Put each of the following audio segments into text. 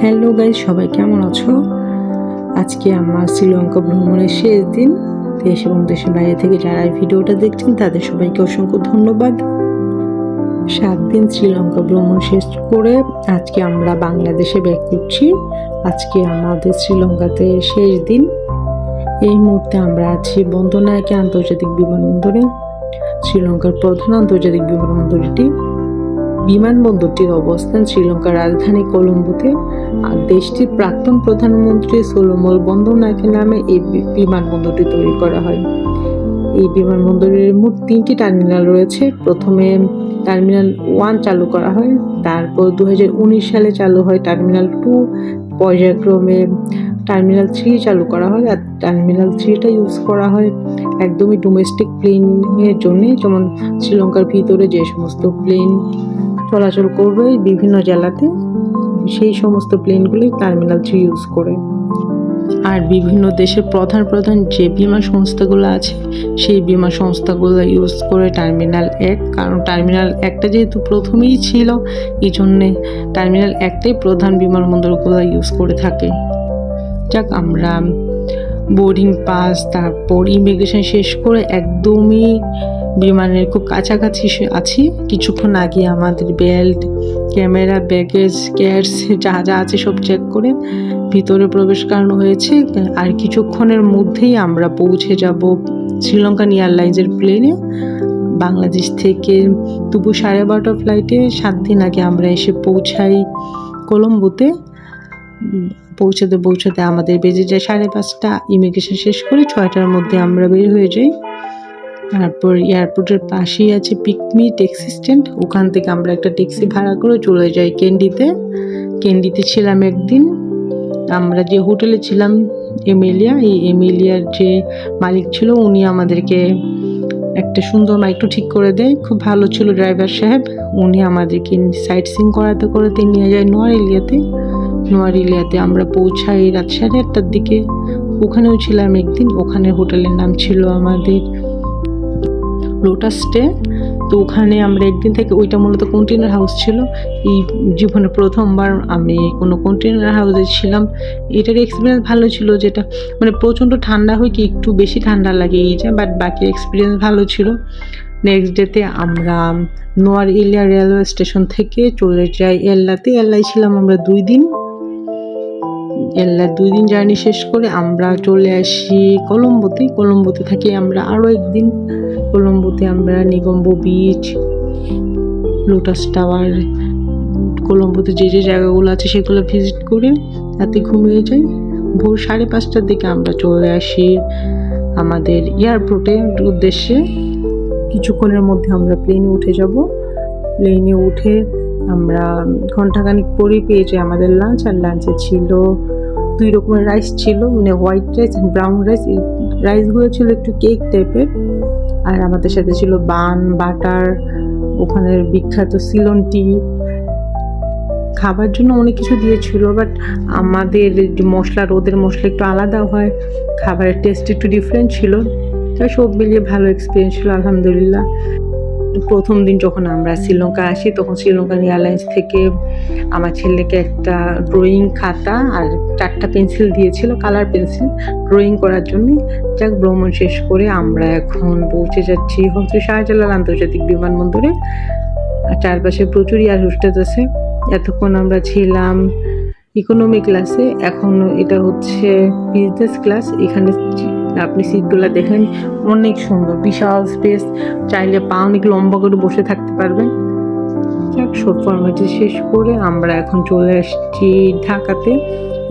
Hello guys সবাই কেমন আছো? আজকে আমার শ্রীলঙ্কা ভ্রমণের শেষ দিন। দেশ এবং দেশের বাইরে থেকে যারা ভিডিওটা দেখছেন, তাদের সবাইকে অসংখ্য ধন্যবাদ। সাত দিন শ্রীলঙ্কা ভ্রমণ শেষ করে আজকে আমরা বাংলাদেশে ব্যাক করছি। আজকে আমাদের শ্রীলঙ্কাতে শেষ দিন। এই মুহূর্তে আমরা আছি বন্দনায়কে আন্তর্জাতিক বিমানবন্দরে। শ্রীলঙ্কার প্রধান আন্তর্জাতিক বিমানবন্দর এটি বিমানবন্দরটির অবস্থান শ্রীলঙ্কার রাজধানী কলম্বোতে। আর দেশটির প্রাক্তন প্রধানমন্ত্রী সোলোমল বন্দরনায়কের নামে এই বিমানবন্দরটি তৈরি করা হয়। এই বিমানবন্দরের মোট তিনটি টার্মিনাল রয়েছে। প্রথমে টার্মিনাল ওয়ান চালু করা হয়, তারপর দু হাজার উনিশ সালে চালু হয় টার্মিনাল টু। পর্যায়ক্রমে টার্মিনাল থ্রি চালু করা হয়, আর টার্মিনাল থ্রিটা ইউজ করা হয় একদমই ডোমেস্টিক প্লেনের জন্যে। যেমন শ্রীলঙ্কার ভিতরে যে সমস্ত প্লেন চলাচল করবে বিভিন্ন জেলাতে। সেই সমস্ত প্লেনগুলি টার্মিনাল থ্রি ইউজ করে। আর বিভিন্ন দেশের প্রধান প্রধান যে বিমা সংস্থাগুলো আছে, সেই বিমা সংস্থাগুলো ইউজ করে টার্মিনাল এক। কারণ টার্মিনাল একটা যেহেতু প্রথমেই ছিল এই জন্যে টার্মিনাল একটাই প্রধান বিমানবন্দরগুলো ইউজ করে থাকে। যাক, আমরা বোর্ডিং পাস, তারপর ইমিগ্রেশন শেষ করে একদমই বিমানের খুব কাছাকাছি আছি। কিছুক্ষণ আগে আমাদের বেল্ট, ক্যামেরা, ব্যাগেজ ক্যাটস যা যা আছে সব চেক করে ভিতরে প্রবেশ করানো হয়েছে। আর কিছুক্ষণের মধ্যেই আমরা পৌঁছে যাব শ্রীলঙ্কান এয়ারলাইন্সের প্লেনে বাংলাদেশ থেকে দুপুর সাড়ে বারোটা ফ্লাইটে সাত দিন আগে আমরা এসে পৌঁছাই কলম্বোতে। পৌঁছাতে পৌঁছাতে আমাদের বেজে যায় সাড়ে পাঁচটা ইমিগ্রেশন শেষ করে ছয়টার মধ্যে আমরা বের হয়ে যাই। তারপর এয়ারপোর্টের পাশেই আছে পিকমি ট্যাক্সি স্ট্যান্ড। ওখান থেকে আমরা একটা ট্যাক্সি ভাড়া করে চলে যাই ক্যান্ডিতে। ক্যান্ডিতে ছিলাম একদিন। আমরা যে হোটেলে ছিলাম, এমিলিয়া, এই এমিলিয়ার যে মালিক ছিল, উনি আমাদেরকে একটা সুন্দর মাইকটু ঠিক করে দেয়। খুব ভালো ছিল ড্রাইভার সাহেব। উনি আমাদেরকে সাইট সিং করাতে করাতে নিয়ে যায় নোয়ারেলিয়াতে। নোয়ারেলিয়াতে আমরা পৌঁছাই রাত সাড়ে আটটার দিকে। ওখানেও ছিলাম একদিন। ওখানে হোটেলের নাম ছিল আমাদের লোটাস স্টে তো ওখানে আমরা একদিন থেকে, ওইটা মূলত কন্টেনার হাউস ছিল। এই জীবনে প্রথমবার আমি কোনো কন্টেনার হাউসে ছিলাম। এটার এক্সপিরিয়েন্স ভালো ছিল যেটা মানে প্রচণ্ড ঠান্ডা হয় কি, একটু বেশি ঠান্ডা লাগে এই যে বাট বাকি এক্সপিরিয়েন্স ভালো ছিল। নেক্সট ডেতে আমরা নোয়ার ইলিয়া রেলওয়ে স্টেশন থেকে চলে যাই এল্লাতে। এল্লায় ছিলাম আমরা দুই দিন। এল্লা দুই দিন জার্নি শেষ করে আমরা চলে আসি কলম্বোতে। কলম্বোতে থাকি আমরা আরও একদিন। কলম্বোতে আমরা নিগম্বো বিচ লোটাস টাওয়ার কলম্বোতে যে যে জায়গাগুলো আছে সেগুলো ভিজিট করে রাতে ঘুমিয়ে যাই। ভোর সাড়ে পাঁচটার দিকে আমরা চলে আসি আমাদের এয়ারপোর্টের উদ্দেশ্যে। কিছুক্ষণের মধ্যে আমরা প্লেনে উঠে যাব। প্লেনে উঠে আমরা ঘন্টাখানিক পরেই পেয়ে যাই আমাদের লাঞ্চ আর লাঞ্চে ছিল দুই রকমের রাইস ছিল মানে white rice and brown rice এই রাইসগুলো ছিল একটু কেক টাইপের আর আমাদের সাথে ছিল বান বাটার ওখানের বিখ্যাত সিলন টি খাবার জন্য অনেক কিছু দিয়েছিল বাট আমাদের মশলা রোদের মশলা একটু আলাদা হয়। খাবারের টেস্ট একটু ডিফারেন্ট ছিল। তাই সব মিলিয়ে ভালো এক্সপিরিয়েন্স ছিল, আলহামদুলিল্লাহ। প্রথম দিন যখন আমরা শ্রীলঙ্কা আসি, তখন শ্রীলঙ্কান এয়ারলাইন্স থেকে আমার ছেলেকে একটা ড্রয়িং খাতা আর চারটা পেন্সিল দিয়েছিল কালার পেন্সিল ড্রয়িং করার জন্য। যাক, ভ্রমণ শেষ করে আমরা এখন পৌঁছে যাচ্ছি হচ্ছে শাহজালাল আন্তর্জাতিক বিমানবন্দরে। আর চারপাশে প্রচুর এয়ার হোস্টেস আছে। এতক্ষণ আমরা ছিলাম ইকোনমি ক্লাসে এখন এটা হচ্ছে বিজনেস ক্লাস এখানে আপনি সিটগুলো দেখেন, অনেক সুন্দর, বিশাল স্পেস চাইলে পা অনেক লম্বা করে বসে থাকতে পারবেন। যাক সব ফর্মালিটি শেষ করে আমরা এখন চলে আসছি ঢাকাতে।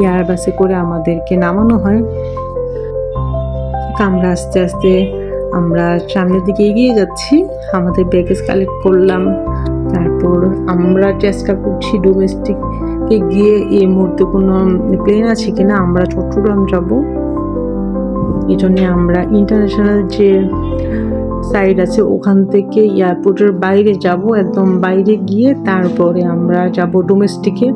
এয়ার বাসে করে আমাদেরকে নামানো হয়। আমরা আস্তে আস্তে আমরা সামনের দিকে এগিয়ে যাচ্ছি। আমাদের ব্যাগেজ কালেক্ট করলাম। তারপর আমরা চেষ্টা করছি ডোমেস্টিকে গিয়ে এই মুহূর্তে কোনো প্লেন আছে কিনা, আমরা চট্টগ্রাম যাব। এই জন্যে আমরা ইন্টারন্যাশনাল যে সাইড আছে, ওখান থেকে এয়ারপোর্টের বাইরে যাব, একদম বাইরে গিয়ে তারপরে আমরা যাব ডোমেস্টিকে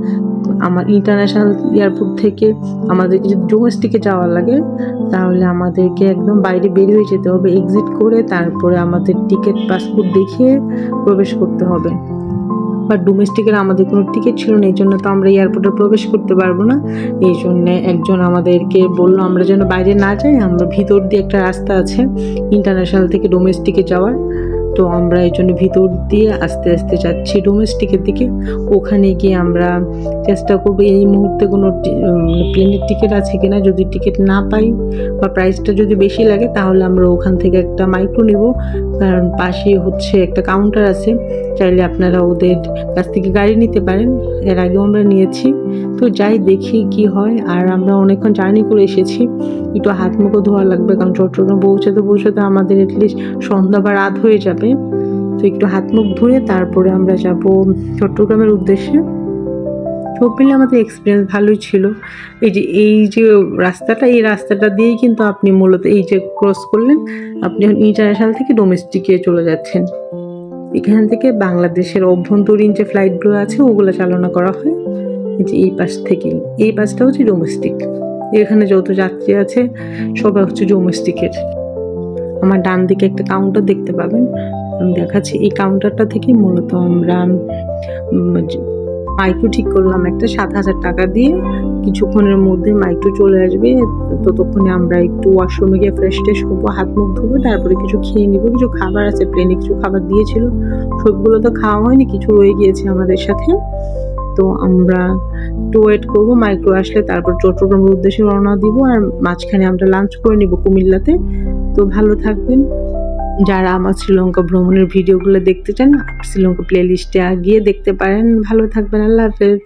আমার ইন্টারন্যাশনাল এয়ারপোর্ট থেকে আমাদের যদি ডোমেস্টিকে যাওয়া লাগে, তাহলে আমাদেরকে একদম বাইরে বেরিয়ে যেতে হবে এক্সিট করে তারপরে আমাদের টিকিট পাসপোর্ট দেখিয়ে প্রবেশ করতে হবে। বা ডোমেস্টিকের আমাদের কোনো টিকিট ছিল না এই জন্য তো আমরা এয়ারপোর্টে প্রবেশ করতে পারব না। এই জন্যে একজন আমাদেরকে বলল, আমরা যেন বাইরে না যাই, আমরা ভিতর দিয়ে একটা রাস্তা আছে ইন্টারন্যাশনাল থেকে ডোমেস্টিকে যাওয়ার। তো আমরা এই জন্য ভিতর দিয়ে আস্তে আস্তে যাচ্ছি ডোমেস্টিকের দিকে। ওখানে গিয়ে আমরা চেষ্টা করব এই মুহূর্তে কোনো প্লেনের টিকিট আছে কিনা যদি টিকিট না পাই বা প্রাইসটা যদি বেশি লাগে তাহলে আমরা ওখান থেকে একটা মাইক্রো নেব। কারণ পাশে হচ্ছে একটা কাউন্টার আছে, চাইলে আপনারা ওদের কাছ থেকে গাড়ি নিতে পারেন। এর আগেও আমরা নিয়েছি। তো যাই দেখি কি হয়। আর আমরা অনেকক্ষণ জার্নি করে এসেছি। একটু হাত মুখও ধোয়া লাগবে, কারণ চট্টগ্রাম পৌঁছাতে পৌঁছাতে আমাদের এটলিস্ট সন্ধ্যা বা রাত হয়ে যাবে। তো একটু হাত মুখ ধুয়ে তারপরে আমরা যাব চট্টগ্রামের উদ্দেশ্যে। সব মিলে আমাদের এক্সপিরিয়েন্স ভালোই ছিল। এই যে এই যে রাস্তাটা, এই রাস্তাটা দিয়েই কিন্তু আপনি মূলত এই যে ক্রস করলেন, আপনি ইন্টারন্যাশনাল থেকে ডোমেস্টিকে চলে যাচ্ছেন। এখান থেকে বাংলাদেশের অভ্যন্তরীণ যে ফ্লাইটগুলো আছে, ওগুলো চালনা করা হয়। এই যে এই পাশ থেকে এই পাশটা হচ্ছে ডোমেস্টিক এখানে যত যাত্রী আছে, সবাই হচ্ছে ডোমেস্টিকের আমার ডান দিকে একটা কাউন্টার দেখতে পাবেন। আমি দেখাচ্ছি, এই কাউন্টারটা থেকে মূলত আমরা মাইক্রো ঠিক করলাম একটা সাত হাজার টাকা দিয়ে। কিছুক্ষণের মধ্যে মাইক্রো চলে আসবে। ততক্ষণে আমরা একটু ওয়াশরুমে গিয়ে ফ্রেশ ট্রেশ হব হাত মুখ ধোবো, তারপরে কিছু খেয়ে নিবো। কিছু খাবার আছে, প্লেনে কিছু খাবার দিয়েছিল। সবগুলো তো খাওয়া হয়নি, কিছু রয়ে গিয়েছে আমাদের সাথে। তো আমরা একটু ওয়েট করব মাইক্রো আসলে তারপর চট্টগ্রামের উদ্দেশ্যে রওনা দিব আর মাঝখানে আমরা লাঞ্চ করে নিব কুমিল্লাতে। তো ভালো থাকবেন। যারা আমার শ্রীলঙ্কা ভ্রমণের ভিডিওগুলো দেখতে চান, শ্রীলঙ্কা প্লে লিস্টে গিয়ে দেখতে পারেন। ভালো থাকবেন, আল্লাহ হাফেজ।